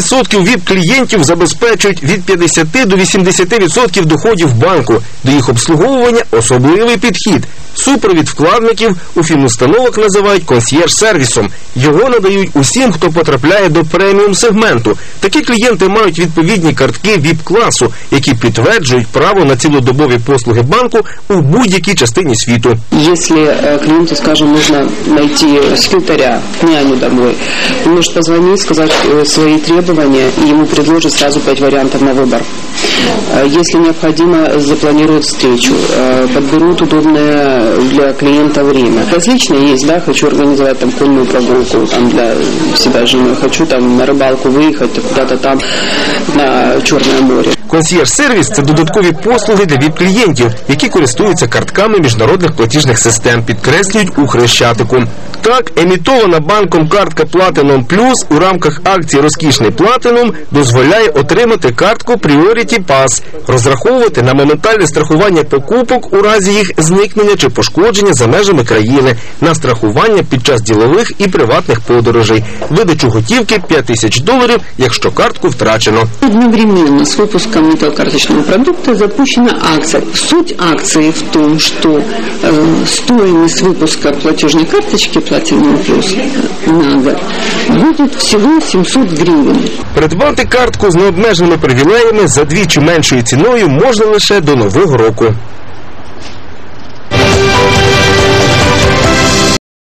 100% ВІП-клієнтів забезпечують від 50 до 80% доходів банку. До їх обслуговування особливий підхід. Супровід вкладників у фінустановок називають консьєрж-сервісом. Його надають усім, хто потрапляє до преміум сегменту. Такі клієнти мають відповідні картки ВІП-класу, які підтверджують право на цілодобові послуги банку у будь-якій частині світу. Если э, клиенту, скажем, нужно найти секретаря, няню домой, он может позвонить, сказать э, свои требования, и ему предложат сразу пять вариантов на выбор. Э, Если необходимо, запланируют встречу, э, подберут удобное для клиента время. Различные есть, да, хочу организовать там конную прогулку там для себя с женой, хочу там на рыбалку выехать куда-то там на Черное море. Консьєрж-сервіс це додаткові послуги для ВІП-клієнтів, які користуються картками міжнародних платіжних систем, підкреслюють у Хрещатику. Так, емітована банком картка Platinum Plus у рамках акції Розкішний Platinum дозволяє отримати картку Priority Pass, розраховувати на моментальне страхування покупок у разі їх зникнення чи пошкодження за межами країни, на страхування під час ділових і приватних подорожей, видачу готівки 5 тисяч доларів, якщо картку втрачено. Одновременно с выпуском металлокарточного продукта запущена акция. Суть акции в том, что э, стоимость выпуска платежной карточки Platinum Plus на год будет всего 700 гривень. Придбати картку з необмеженими привілеями за двічі меншою ціною можна лише до нового року.